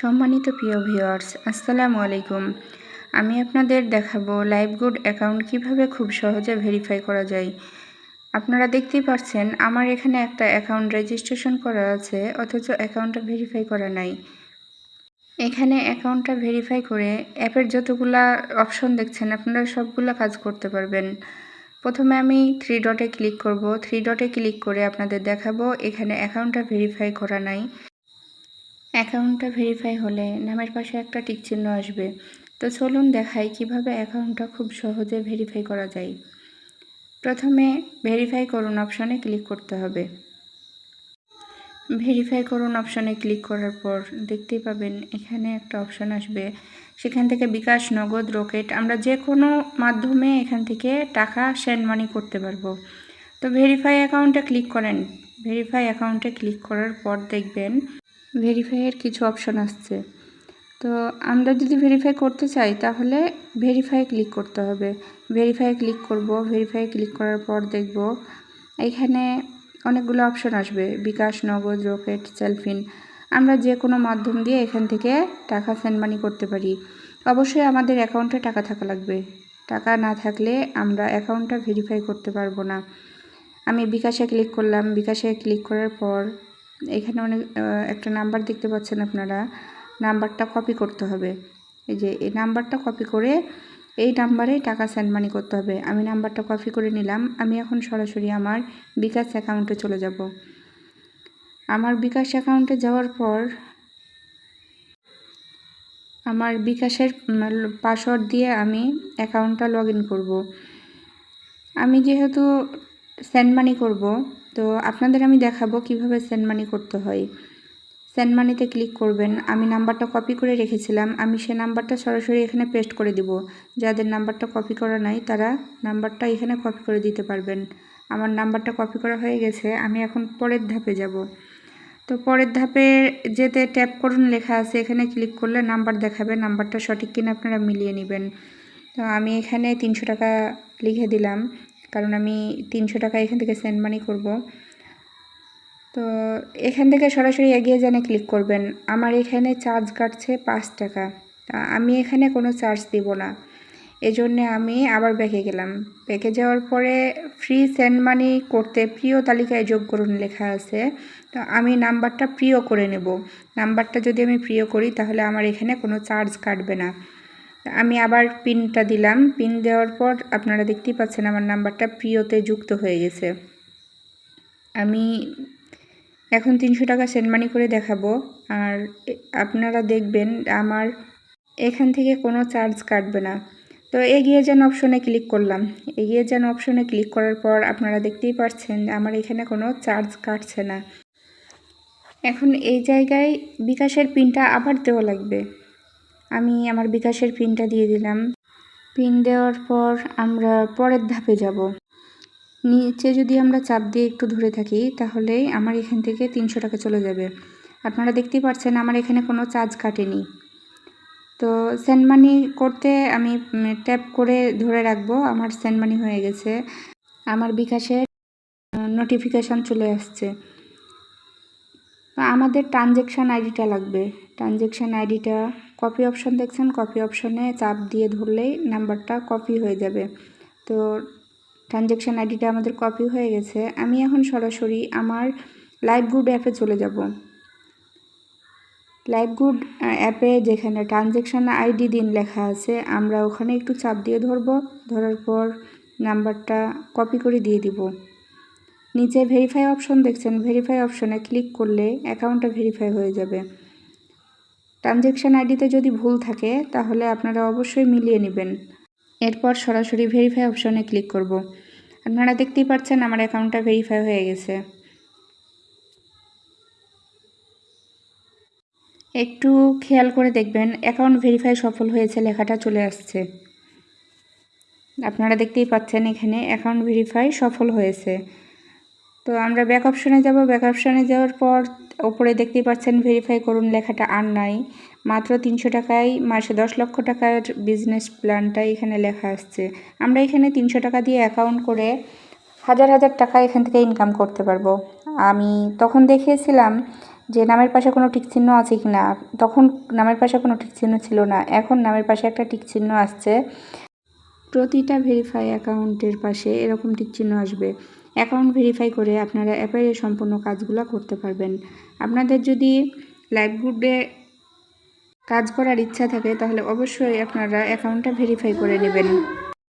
সম্মানিত প্রিয় ভিউয়ার্স আসসালামু আলাইকুম। আমি আপনাদের দেখাবো লাইভগুড অ্যাকাউন্ট কীভাবে খুব সহজে ভেরিফাই করা যায়। আপনারা দেখতেই পাচ্ছেন আমার এখানে একটা অ্যাকাউন্ট রেজিস্ট্রেশন করা আছে, অথচ অ্যাকাউন্টটা ভেরিফাই করা নাই। এখানে অ্যাকাউন্টটা ভেরিফাই করে অ্যাপের যতগুলা অপশন দেখছেন, আপনারা সবগুলো কাজ করতে পারবেন। প্রথমে আমি থ্রি ডটে ক্লিক করব। থ্রি ডটে ক্লিক করে আপনাদের দেখাবো, এখানে অ্যাকাউন্টটা ভেরিফাই করা নাই। অ্যাকাউন্টটা ভেরিফাই হলে নামের পাশে একটা টিক চিহ্ন আসবে। তো চলুন দেখাই কীভাবে অ্যাকাউন্টটা খুব সহজে ভেরিফাই করা যায়। প্রথমে ভেরিফাই করুন অপশনে ক্লিক করতে হবে। ভেরিফাই করুন অপশনে ক্লিক করার পর দেখতেই পাবেন এখানে একটা অপশন আসবে। সেখান থেকে বিকাশ, নগদ, রকেট, আমরা যে কোনো মাধ্যমে এখান থেকে টাকা, সেন্ড মানি করতে পারব। তো ভেরিফাই অ্যাকাউন্টে ক্লিক করেন। ভেরিফাই অ্যাকাউন্টে ক্লিক করার পর দেখবেন ভেরিফাইয়ের কিছু অপশন আসছে। তো আমরা যদি ভেরিফাই করতে চাই, তাহলে ভেরিফাই ক্লিক করতে হবে। ভেরিফাই ক্লিক করব ভেরিফাই ক্লিক করার পর দেখব এখানে অনেকগুলো অপশন আসবে। বিকাশ, নগদ, রকেট সেলফিন আমরা যে কোনো মাধ্যম দিয়ে এখান থেকে টাকা সেন্ড মানি করতে পারি। অবশ্যই আমাদের অ্যাকাউন্টে টাকা থাকা লাগবে। টাকা না থাকলে আমরা অ্যাকাউন্টটা ভেরিফাই করতে পারব না। আমি বিকাশে ক্লিক করলাম। বিকাশে ক্লিক করার পর এখানে অনেক একটা নাম্বার দেখতে পাচ্ছেন আপনারা। নাম্বারটা কপি করতে হবে। এই যে, এই নাম্বারটা কপি করে এই নাম্বারে টাকা সেন্ড মানি করতে হবে। আমি নাম্বারটা কপি করে নিলাম। আমি এখন সরাসরি আমার বিকাশ অ্যাকাউন্টে চলে যাব। আমার বিকাশ অ্যাকাউন্টে যাওয়ার পর আমার বিকাশের পাসওয়ার্ড দিয়ে আমি অ্যাকাউন্টটা লগ ইন করব। আমি যেহেতু সেন্ড মানি করব। তো আপনাদের আমি দেখাবো কীভাবে সেন্ড মানি করতে হয়। সেন্ড মানিতে ক্লিক করবেন। আমি নাম্বারটা কপি করে রেখেছিলাম। আমি সে নাম্বারটা সরাসরি এখানে পেস্ট করে দিব। যাদের নাম্বারটা কপি করা নাই, তারা নাম্বারটা এখানে কপি করে দিতে পারবেন। আমার নাম্বারটা কপি করা হয়ে গেছে। আমি এখন পরের ধাপে যাব। তো পরের ধাপে যেতে ট্যাপ করুন লেখা আছে। এখানে ক্লিক করলে নাম্বার দেখাবে। নাম্বারটা সঠিক কিনা আপনারা মিলিয়ে নেবেন। তো আমি এখানে তিনশো টাকা লিখে দিলাম। কারণ আমি তিনশো টাকা এখান থেকে সেন্ড মানি করব। তো এখান থেকে সরাসরি এগিয়ে জানে ক্লিক করবেন। আমার এখানে চার্জ কাটছে পাঁচ টাকা। আমি এখানে কোনো চার্জ দিব না। এজন্যে আমি আবার ব্যাকে গেলাম। ব্যাকে যাওয়ার পরে ফ্রি সেন্ড মানি করতে প্রিয় তালিকায় যোগ করুন লেখা আছে। তো আমি নাম্বারটা প্রিয় করে নেব। নাম্বারটা যদি আমি প্রিয় করি তাহলে আমার এখানে কোনো চার্জ কাটবে না। আমি আবার পিনটা দিলাম। পিন দেওয়ার পর আপনারা দেখতেই পাচ্ছেন আমার নাম্বারটা প্রিয়তে যুক্ত হয়ে গেছে। আমি এখন তিনশো টাকা সেন্ড মানি করে দেখাবো। আর আপনারা দেখবেন আমার এখান থেকে কোনো চার্জ কাটবে না। তো এগিয়ে যান অপশনে ক্লিক করলাম। এগিয়ে যান অপশনে ক্লিক করার পর আপনারা দেখতেই পাচ্ছেন আমার এখানে কোনো চার্জ কাটছে না। এখন এই জায়গায় বিকাশের পিনটা আবার দেওয়া লাগবে। আমি আমার বিকাশের পিনটা দিয়ে দিলাম। পিন দেওয়ার পর আমরা পরের ধাপে যাব। নিচে যদি আমরা চাপ দিয়ে একটু ধরে থাকি, তাহলে আমার এখান থেকে তিনশো টাকা চলে যাবে। আপনারা দেখতেই পাচ্ছেন আমার এখানে কোনো চার্জ কাটেনি। তো সেন্ড মানি করতে আমি ট্যাপ করে ধরে রাখব, আমার সেন্ড মানি হয়ে গেছে। আমার বিকাশের নোটিফিকেশান চলে আসছে। আমাদের ট্রানজেকশান আইডিটা লাগবে। ট্রানজেকশান আইডিটা কপি অপশন দেখছেন কপি অপশনে চাপ দিয়ে ধরলেই নাম্বারটা কপি হয়ে যাবে। তো ট্রানজ্যাকশান আইডিটা আমাদের কপি হয়ে গেছে। আমি এখন সরাসরি আমার লাইভ গুড অ্যাপে চলে যাব। লাইভ গুড অ্যাপে যেখানে ট্রানজ্যাকশান আইডি দিন লেখা আছে, আমরা ওখানে একটু চাপ দিয়ে ধরব। ধরার পর নাম্বারটা কপি করে দিয়ে দিব। নিচে ভেরিফাই অপশন দেখছেন ভেরিফাই অপশনে ক্লিক করলে অ্যাকাউন্টটা ভেরিফাই হয়ে যাবে। ট্রানজ্যাকশান আইডিতে যদি ভুল থাকে, তাহলে আপনারা অবশ্যই মিলিয়ে নেবেন। এরপর সরাসরি ভেরিফাই অপশনে ক্লিক করব। আপনারা দেখতেই পাচ্ছেন আমার অ্যাকাউন্টটা ভেরিফাই হয়ে গেছে। একটু খেয়াল করে দেখবেন অ্যাকাউন্ট ভেরিফাই সফল হয়েছে, লেখাটা চলে আসছে। আপনারা দেখতেই পাচ্ছেন এখানে অ্যাকাউন্ট ভেরিফাই সফল হয়েছে। তো আমরা ব্যাক অপশানে যাব। ব্যাক অপশনে যাওয়ার পর ওপরে দেখতেই পাচ্ছেন ভেরিফাই করুন লেখাটা আর নাই। মাত্র তিনশো টাকায়, মাসে দশ লক্ষ টাকার বিজনেস প্ল্যানটা এখানে লেখা আসছে। আমরা এখানে তিনশো টাকা দিয়ে অ্যাকাউন্ট করে হাজার হাজার টাকা এখান থেকে ইনকাম করতে পারব। আমি তখন দেখিয়েছিলাম যে নামের পাশে কোনো টিক চিহ্ন আছে কি না। তখন নামের পাশে কোনো টিক চিহ্ন ছিল না। এখন নামের পাশে একটা টিক চিহ্ন আসছে। প্রতিটা ভেরিফাই অ্যাকাউন্টের পাশে এরকম টিক চিহ্ন আসবে। অ্যাকাউন্ট ভেরিফাই করে আপনারা অ্যাপের সম্পূর্ণ কাজগুলো করতে পারবেন। আপনাদের যদি লাইভ গ্রুপে কাজ করার ইচ্ছা থাকে, তাহলে অবশ্যই আপনারা অ্যাকাউন্টটা ভেরিফাই করে নেবেন।